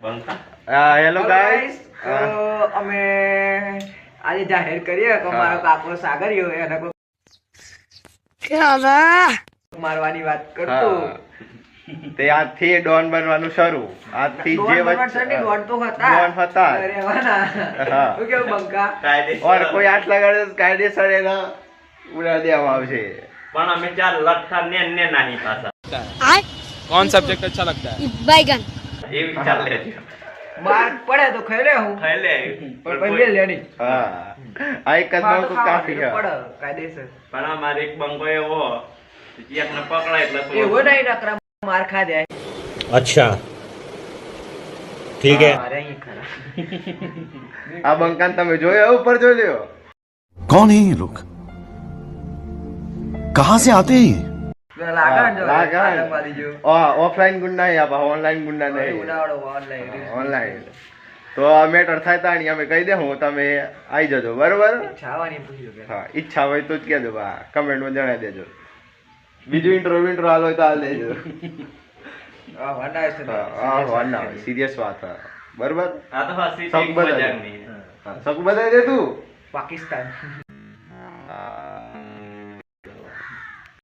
Hello guys અમે આજે જાહેર કરીએ કે મારો કાકો સાગરિયો એને મારવાની વાત કરતો. તે આજથી ડોન બનવાનું શરૂ. આજથી જે ડોન તો હતા. ડોન હતા. રહેવાના. કે બંકા? ઓર કોઈ આટલા લગાડે કાયદેસર એના ઉડા દેવા આવશે. પણ અમે ચાર લખતા ને ને નહીં પાછા કોણ સબ્જેક્ટ અચ્છા લગતા બાયગન. बैगन એવી ચાલે છે માર પડે તો ખાઈ લે હું ખાઈ લે પણ પણ પછી કોઈ- લે નહીં હા આ એક જ માર તો બંકો કાફી ખાવાનું છે પડે કાયદેસર પણ અમારે એક બંકો એવો એકને પકડાય એટલે થોડો- એવું નહીં નકરા માર ખા દે अच्छा ठीक है મારે અહીં ખરા આ બંકાન તમે જોયો ઉપર જોઈ લ્યો कौन है ये लोग कहां से आते हैं ઓફલાઈન ગુંડા નહીં આપા ઓનલાઈન ગુંડા નહીં. ઓનલાઈન તો આ મેટર થાય તાણી અમે કહી દે હું તમે આવી જજો બરોબર? હા ઈચ્છા હોય તો જ કહેજો બા. કમેન્ટમાં જણાવી દેજો. બીજું ઇન્ટરવ્યુ વિન્ટ્રો હાલ હોય તો હાલ દેજો. સિરિયસ વાત બરોબર? સગ બધા મજાક સક બતાવી દે તું. પાકિસ્તાન.